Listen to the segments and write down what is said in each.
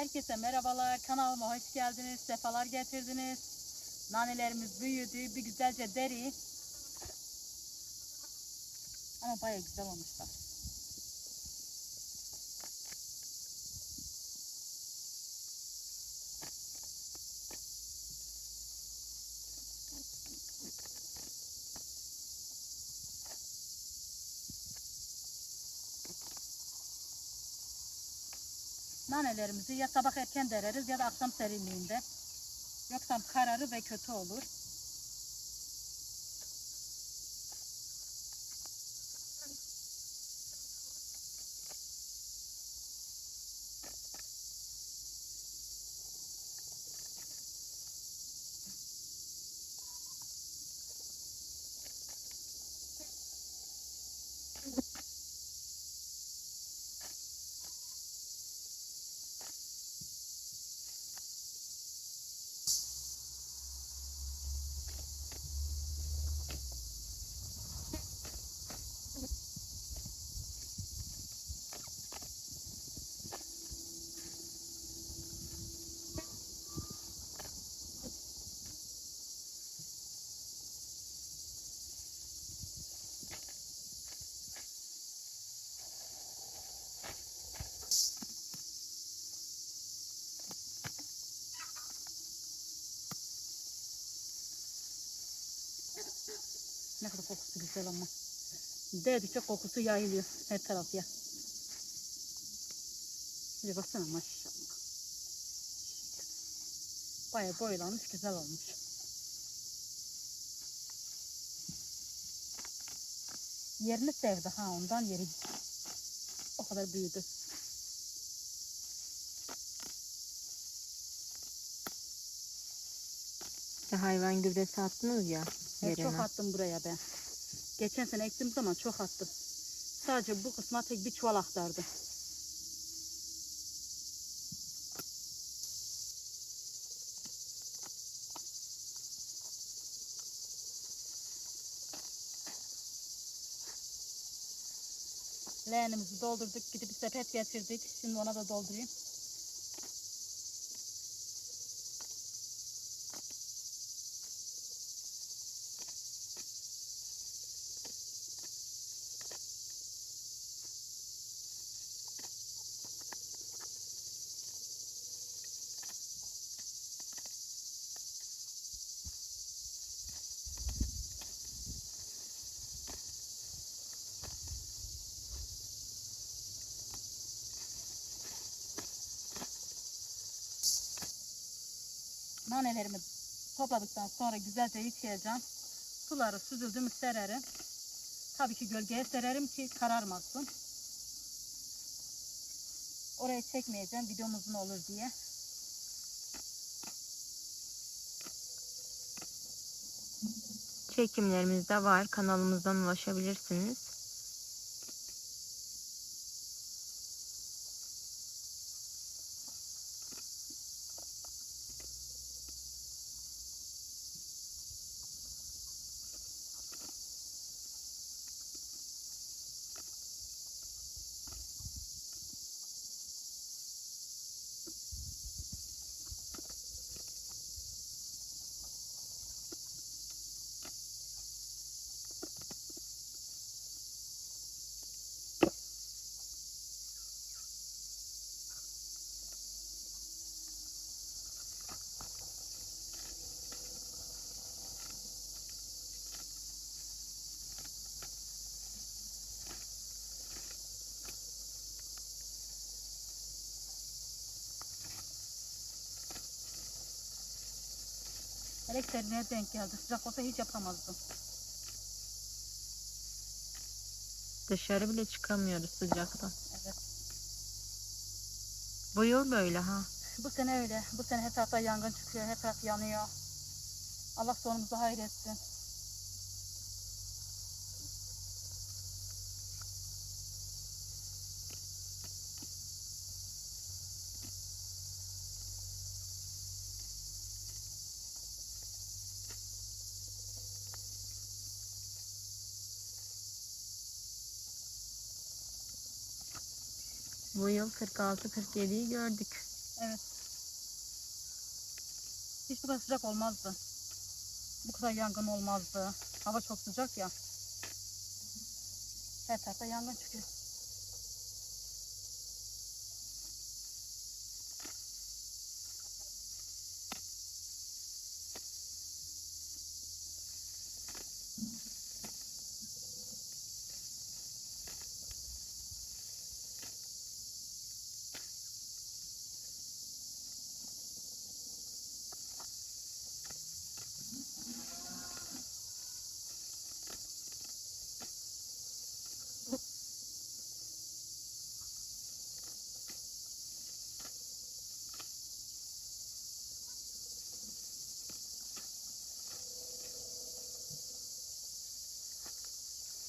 Herkese merhabalar. Kanalıma hoş geldiniz. Sefalar getirdiniz. Nanelerimiz büyüdü. Bir güzelce deri. Ama baya güzel olmuşlar. Nanelerimizi ya sabah erken dereriz ya da akşam serinliğinde. Yoksa kararı ve kötü olur. Ne kadar kokusu güzel ama. Değdikçe kokusu yayılıyor her taraf ya. Bir baksana maşallah. Baya boylanmış güzel olmuş. Yerini sevdi ha ondan yeri o kadar büyüdü. İşte hayvan gübresi attınız ya Hep çok yerine. attım buraya ben. Geçen sene ektiğim zaman çok attım. Sadece bu kısma tek bir çuval aktardı. Leğenimizi doldurduk. Gidip sepet getirdik. Şimdi ona da doldurayım. Nanelerimi topladıktan sonra güzelce yıkayacağım. Suları süzüldü sererim. Tabii ki gölgeye sererim ki kararmasın. Oraya çekmeyeceğim videom uzun olur diye. Çekimlerimiz de var. Kanalımızdan ulaşabilirsiniz. Elektriğe denk geldi. Sıcak olsa hiç yapamazdım. Dışarı bile çıkamıyoruz sıcaktan. Evet. Bu yıl böyle ha. Bu sene öyle. Bu sene her tarafta yangın çıkıyor. Her taraf yanıyor. Allah sonumuzu hayretsin. Bu yıl 46-47'yi gördük. Evet. Hiç bu kadar sıcak olmazdı. Bu kadar yangın olmazdı. Hava çok sıcak ya. Her tarafta yangın çıkıyor.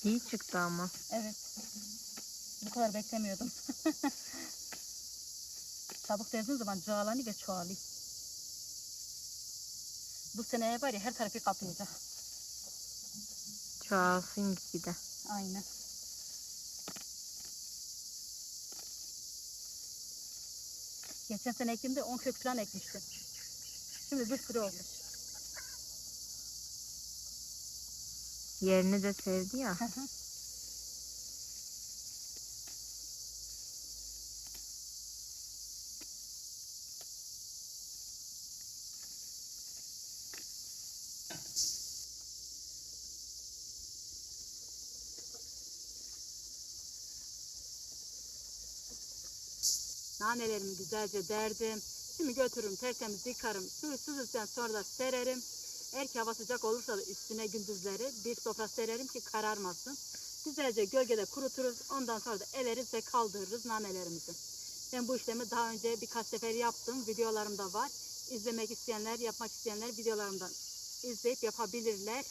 İyi çıktı ama. Evet. Bu kadar beklemiyordum. Çabuk dediğin zaman cağalanı ve çoğalı. Bu seneye var ya her tarafı kaplayacak. Çoğalsın gibi de. Aynen. Geçen sene ektiğimde 10 kök falan ekmiştim. Şimdi bir sürü olmuş. Yerini de sevdi ya. Nanelerimi güzelce derdim. Şimdi götürürüm tertemiz yıkarım. Suyu süzüldükten sonra da sererim. Eğer ki hava sıcak olursa da üstüne gündüzleri bir sofra sererim ki kararmasın. Güzelce gölgede kuruturuz. Ondan sonra da eleriz ve kaldırırız nanelerimizi. Ben bu işlemi daha önce birkaç sefer yaptım. Videolarımda var. İzlemek isteyenler, yapmak isteyenler videolarımdan izleyip yapabilirler.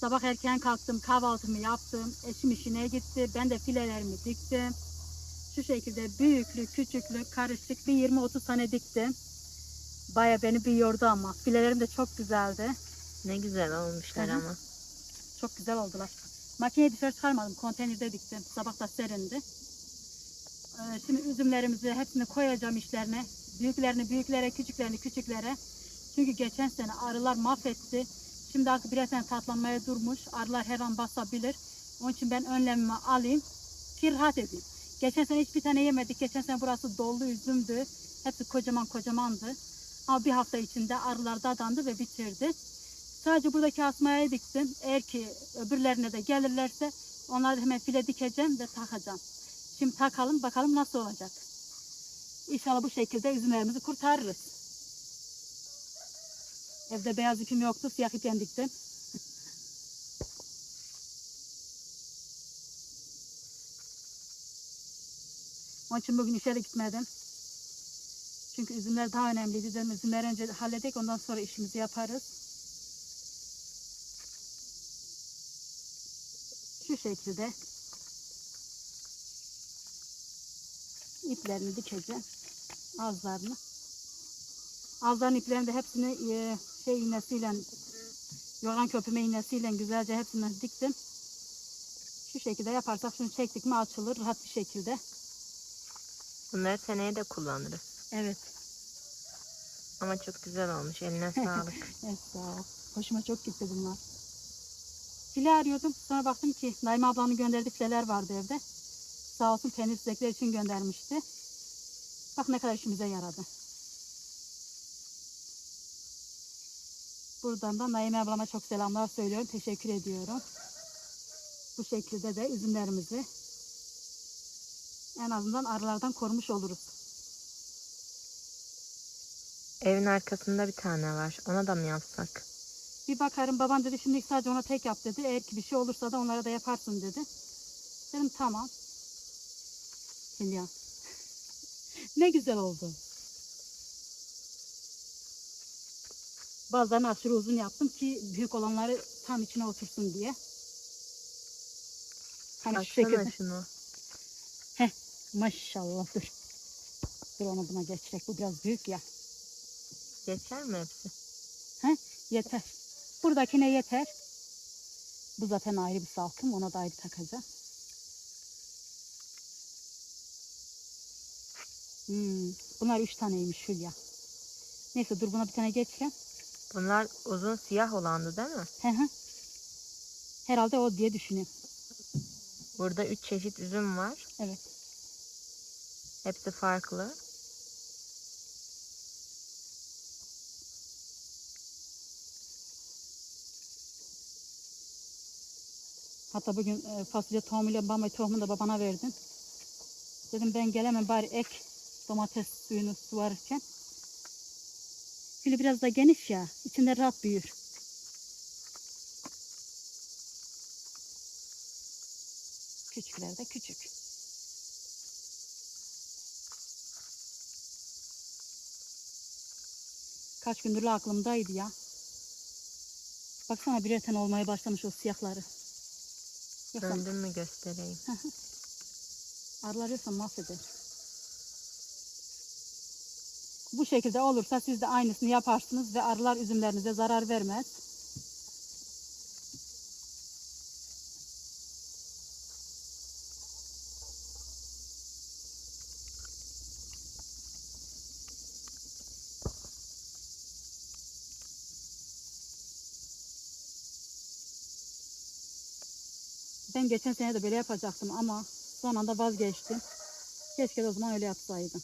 Sabah erken kalktım, kahvaltımı yaptım. Eşim işine gitti. Ben de filelerimi diktim. Şu şekilde büyüklü, küçüklü, karışık bir 20-30 tane diktim. Baya beni bir yordu ama. Filelerim de çok güzeldi. Ne güzel olmuşlar Hı hı. ama. Çok güzel oldular. Makineyi dışarı çıkarmadım. Konteynerde diktim. Sabah da serindi. Ee, şimdi üzümlerimizi hepsini koyacağım işlerine. Büyüklerini büyüklere, küçüklerini küçüklere. Çünkü geçen sene arılar mahvetti. Şimdi artık birer tane tatlanmaya durmuş. Arılar her an basabilir. Onun için ben önlemimi alayım. Ki rahat edeyim. Geçen sene hiçbir tane yemedik. Geçen sene burası dolu üzümdü. Hepsi kocaman kocamandı. Ama bir hafta içinde arılar dadandı ve bitirdi. Sadece buradaki asmaya diktim. Eğer ki öbürlerine de gelirlerse onları da hemen file dikeceğim ve takacağım. Şimdi takalım bakalım nasıl olacak. İnşallah bu şekilde üzümlerimizi kurtarırız. Evde beyaz ipim yoktu. Siyah ipten diktim. Onun için bugün işe de gitmedim. Çünkü üzümler daha önemliydi. Dedim üzümleri önce halledek ondan sonra işimizi yaparız. Şu şekilde iplerini dikeceğim. Ağızlarını. Ağızların iplerini de hepsini e, şey iğnesiyle yoran köpüme iğnesiyle güzelce hepsini diktim. Şu şekilde yaparsak şunu çektik mi açılır rahat bir şekilde. Bunları seneye de kullanırız. Evet. Ama çok güzel olmuş. Eline sağlık. Evet sağ ol. Hoşuma çok gitti bunlar. File arıyordum. Sonra baktım ki Naime ablanın gönderdiği fileler vardı evde. Sağ olsun peynir için göndermişti. Bak ne kadar işimize yaradı. Buradan da Naime ablama çok selamlar söylüyorum. Teşekkür ediyorum. Bu şekilde de üzümlerimizi en azından arılardan korumuş oluruz. Evin arkasında bir tane var. Ona da mı yapsak? Bir bakarım babam dedi şimdi sadece ona tek yap dedi. Eğer ki bir şey olursa da onlara da yaparsın dedi. Dedim tamam. Hülya. ne güzel oldu. Bazılarını aşırı uzun yaptım ki büyük olanları tam içine otursun diye. Hani şu Açsana şekilde. şunu. Maşallah dur. Dur onu buna geçecek. Bu biraz büyük ya. Geçer mi hepsi? Yeter. Buradakine yeter. Bu zaten ayrı bir salkım. Ona da ayrı takacağım. Hmm, bunlar üç taneymiş Hülya. Neyse dur buna bir tane geçeceğim. Bunlar uzun siyah olandı değil mi? Hı hı. Herhalde o diye düşünüyorum. Burada üç çeşit üzüm var. Evet. Hepsi farklı. Hatta bugün e, fasulye tohumuyla bamya tohumunu da babana verdim. Dedim ben gelemem bari ek domates suyunu suvarırken. Gülü biraz da geniş ya. içinde rahat büyür. Küçükler de küçük. Kaç gündür aklımdaydı ya. Baksana birer tane olmaya başlamış o siyahları. Yoksa Döndüm mü göstereyim. arılar yoksa mahveder. Bu şekilde olursa siz de aynısını yaparsınız ve arılar üzümlerinize zarar vermez. Ben geçen sene de böyle yapacaktım ama son anda vazgeçtim. Keşke de o zaman öyle yapsaydım.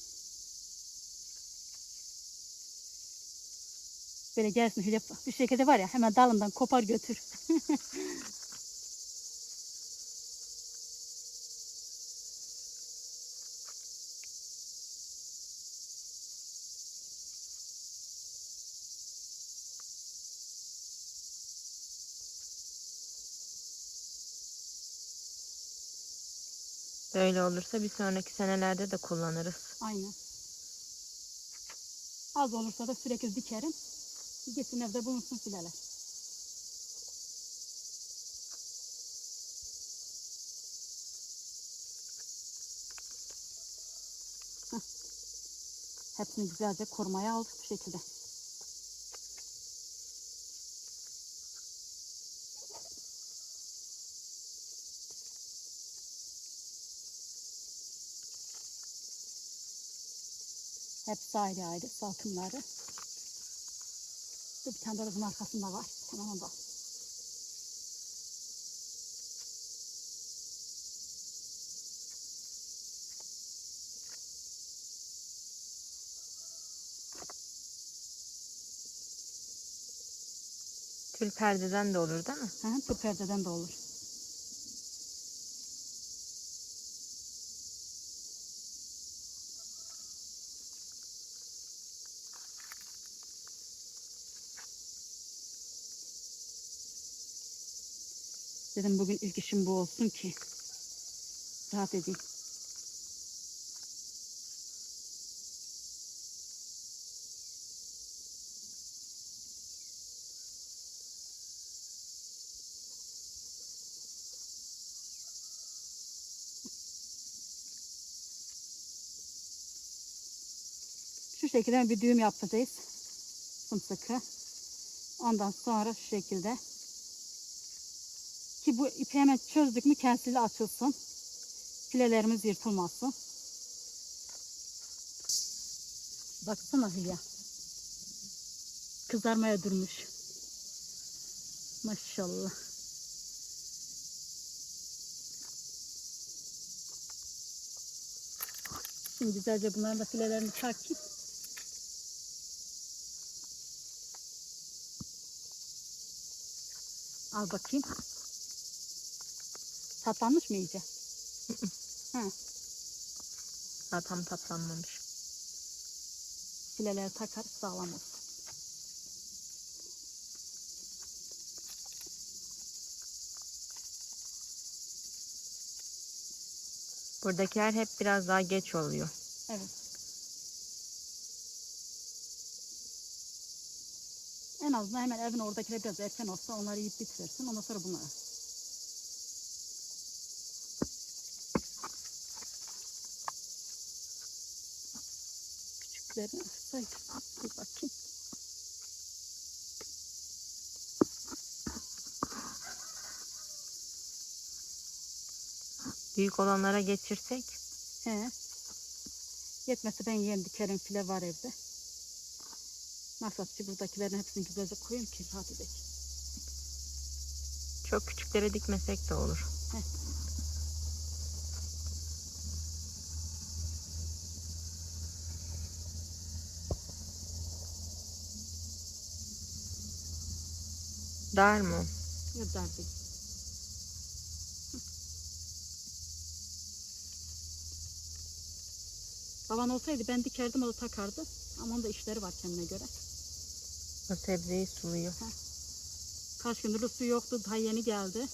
Böyle gelsin Hülya bir şekilde var ya hemen dalından kopar götür. Böyle olursa bir sonraki senelerde de kullanırız. Aynen. Az olursa da sürekli dikerim. Gitsin evde bulunsun fileler. Hepsini güzelce korumaya aldık bu şekilde. Hepsi ayrı ayrı salkımları. Dur, Bir tane de bunun arkasında var. Hemen onu da. Tül perdeden de olur değil mi? Hı Bu perdeden de olur. Dedim bugün ilk işim bu olsun ki rahat edeyim. Şu şekilde bir düğüm yapacağız. Sımsıkı. Ondan sonra şu şekilde Ki bu ipi hemen çözdük mü kendisiyle açılsın. Filelerimiz yırtılmasın. Baksana Hülya. Kızarmaya durmuş. Maşallah. Şimdi güzelce bunların da filelerini takayım. Al bakayım. Tatlanmış mı iyice? ha, Daha tam tatlanmamış. fileleri takar sağlam olsun. Buradakiler hep biraz daha geç oluyor. Evet. En azından hemen evin oradakiler biraz erken olsa onları yiyip bitirirsin. Ondan sonra bunları. Küçüklerini say. Bir bakayım. Büyük olanlara geçirsek He. Yetmese ben yerim dikerim file var evde. Maksat ki buradakilerin hepsini güzelce koyayım ki rahat edelim. çok küçüklere dikmesek de olur. Dar mı? Yok dar değil. Baban olsaydı ben dikerdim o da takardı. Ama onun da işleri var kendine göre. O sebzeyi suluyor. Kaç gündür su yoktu. Daha yeni geldi.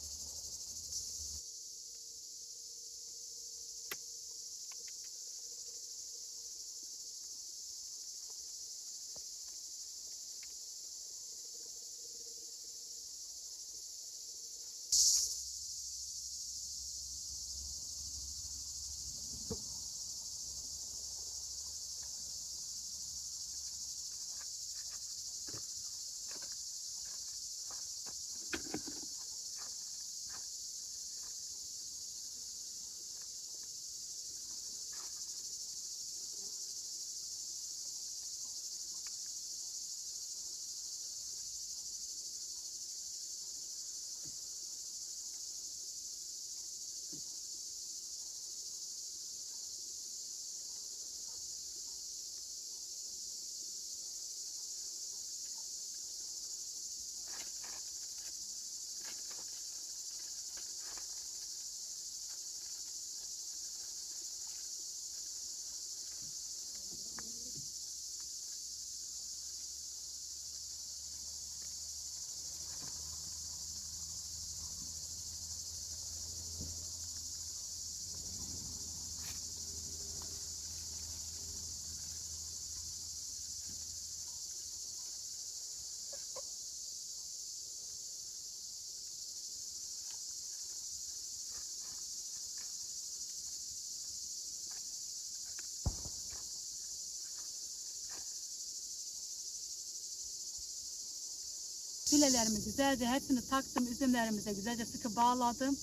Filelerimi güzelce hepsini taktım. Üzümlerimize güzelce sıkı bağladım.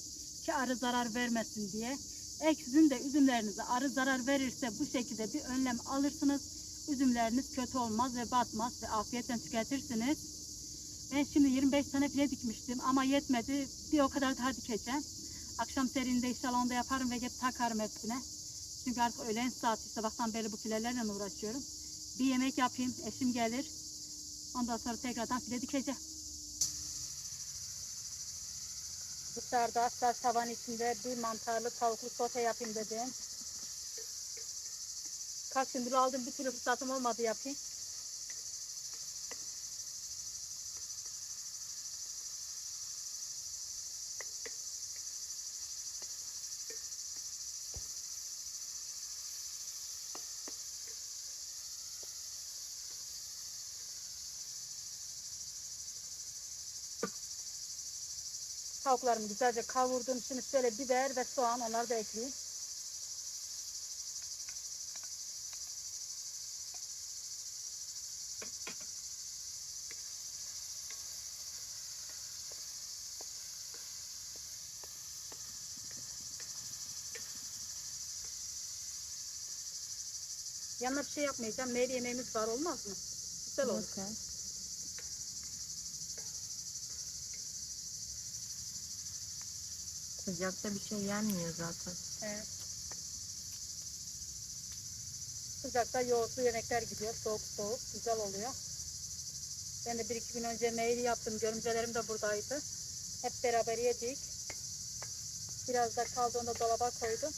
Ki arı zarar vermesin diye. Ek sizin de üzümlerinize arı zarar verirse bu şekilde bir önlem alırsınız. Üzümleriniz kötü olmaz ve batmaz ve afiyetle tüketirsiniz. Ben şimdi 25 tane file dikmiştim ama yetmedi. Bir o kadar daha dikeceğim. Akşam serinde inşallah onu da yaparım ve get takarım hepsine. Çünkü artık öğlen saati sabahtan beri bu filelerle uğraşıyorum. Bir yemek yapayım, eşim gelir. Ondan sonra tekrardan file dikeceğim. Dışarıda saç tavan içinde bir mantarlı tavuklu sote yapayım dedim. Kaç gündür aldım bir türlü fırsatım olmadı yapayım. Tavuklarımı güzelce kavurdum. Şimdi şöyle biber ve soğan onları da ekleyip Yanına bir şey yapmayacağım. Meyve yemeğimiz var olmaz mı? Güzel olur. Okay. Sıcakta bir şey yenmiyor zaten. Evet. Sıcakta yoğurtlu yemekler gidiyor. Soğuk soğuk. Güzel oluyor. Ben de bir iki gün önce meyli yaptım. Görümcelerim de buradaydı. Hep beraber yedik. Biraz da kaldı da dolaba koydum.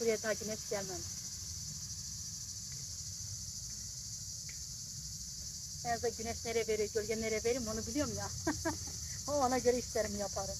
Buraya daha güneş gelmemiş. Azından güneş nereye veriyor, gölge nereye veriyor onu biliyorum ya. o ona göre işlerimi yaparım.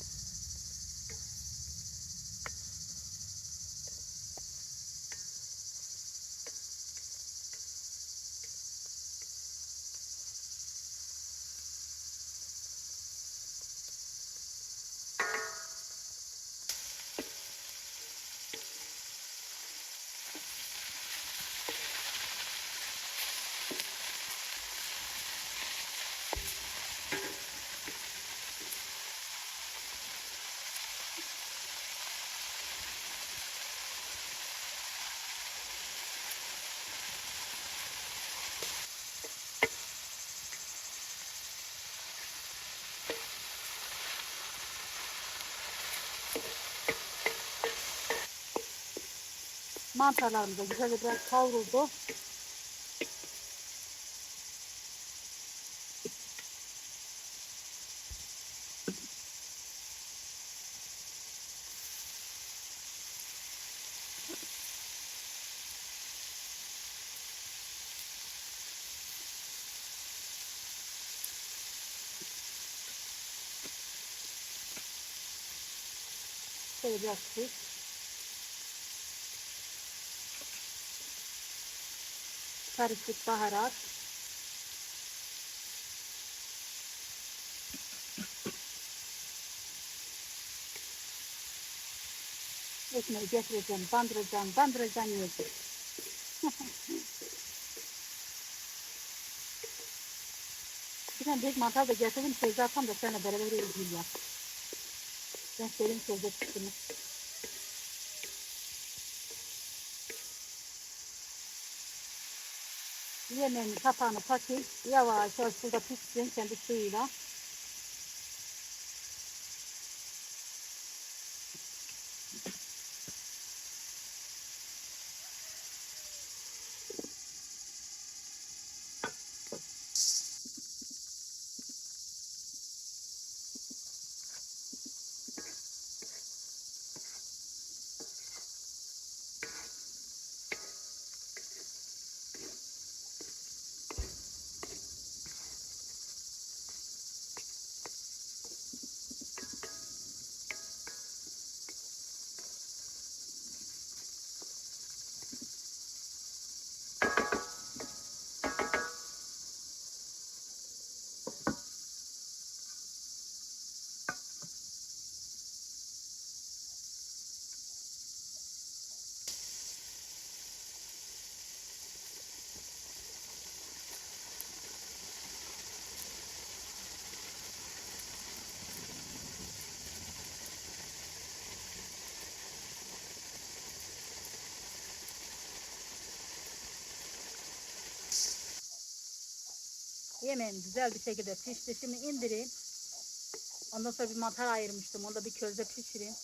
Mantarlarımız da güzelce biraz kavruldu. Şöyle biraz tuz. Karışık baharat. Ekmeği getireceğim, bandıracağım, bandıracağım yiyeceğim. Bir tane büyük mantar da getirdim, Sevda atam da seninle beraber yiyeceğim. Ben söyleyeyim Sevda çıktığını. Yemeğini kapağını takayım. Yavaş yavaş burada pişsin kendi suyuyla. Yemeğim güzel bir şekilde pişti. Şimdi indireyim. Ondan sonra bir mantar ayırmıştım. Onu da bir közde pişireyim.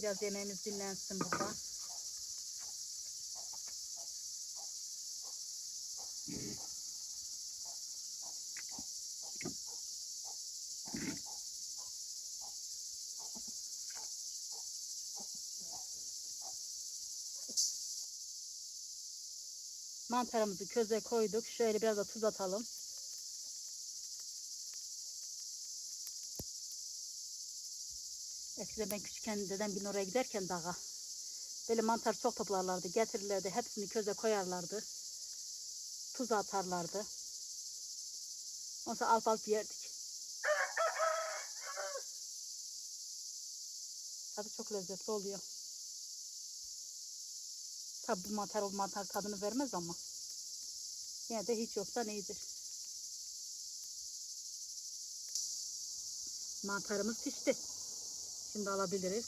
Biraz yemeğimiz dinlensin burada. Mantarımızı köze koyduk. Şöyle biraz da tuz atalım. Eskiden ben küçükken dedem gün oraya giderken dağa. Böyle mantar çok toplarlardı. Getirirlerdi. Hepsini köze koyarlardı. Tuz atarlardı. Ondan alıp alıp yerdik. Tadı çok lezzetli oluyor. Tabi bu mantar o mantar tadını vermez ama. Yine de hiç yoktan iyidir. Mantarımız pişti. Şimdi alabiliriz.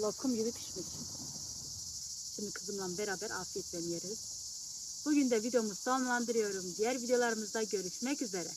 Lokum gibi pişmiş. Şimdi kızımla beraber afiyetle yeriz. Bugün de videomu sonlandırıyorum. Diğer videolarımızda görüşmek üzere.